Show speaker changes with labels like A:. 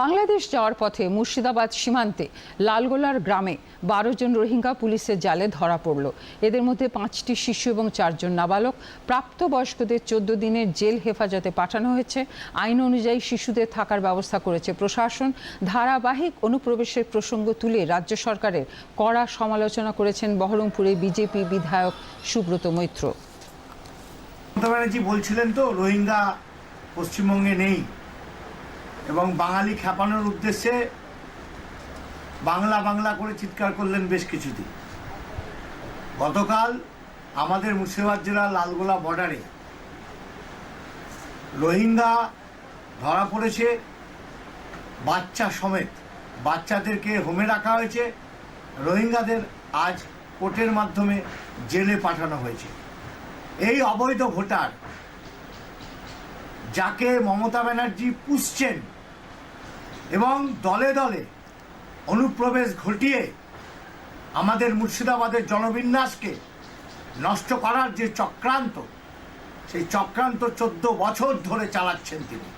A: বাংলাদেশ যাওয়ার পথে মুর্শিদাবাদ সীমান্তে লালগোলার গ্রামে বারো জন রোহিঙ্গা পুলিশের জালে ধরা পড়ল। এদের মধ্যে পাঁচটি শিশু এবং চারজন নাবালক। প্রাপ্তবয়স্কদের চোদ্দ দিনের জেল হেফাজতে পাঠানো হয়েছে। আইন অনুযায়ী শিশুদের থাকার ব্যবস্থা করেছে প্রশাসন। ধারাবাহিক অনুপ্রবেশের প্রসঙ্গ তুলে রাজ্য সরকারের কড়া সমালোচনা করেছেন বহরমপুরে বিজেপি বিধায়ক সুব্রত মৈত্র।
B: বলছিলেন তো, রোহিঙ্গা পশ্চিমবঙ্গে নেই। এবং বাঙালি খেপানোর উদ্দেশ্যে বাংলা বাংলা করে চিৎকার করলেন বেশ কিছুদিন। গতকাল আমাদের মুর্শিদাবাদ জেলার লালগোলা বর্ডারে রোহিঙ্গা ধরা পড়েছে, বাচ্চা সমেত। বাচ্চাদেরকে হোমে রাখা হয়েছে। রোহিঙ্গাদের আজ কোর্টের মাধ্যমে জেলে পাঠানো হয়েছে। এই অবৈধ ভোটার যাকে মমতা ব্যানার্জি পুষছেন এবং দলে দলে অনুপ্রবেশ ঘটিয়ে আমাদের মুর্শিদাবাদের জনবিন্যাসকে নষ্ট করার যে চক্রান্ত, সেই চক্রান্ত চোদ্দ বছর ধরে চালাচ্ছেন তিনি।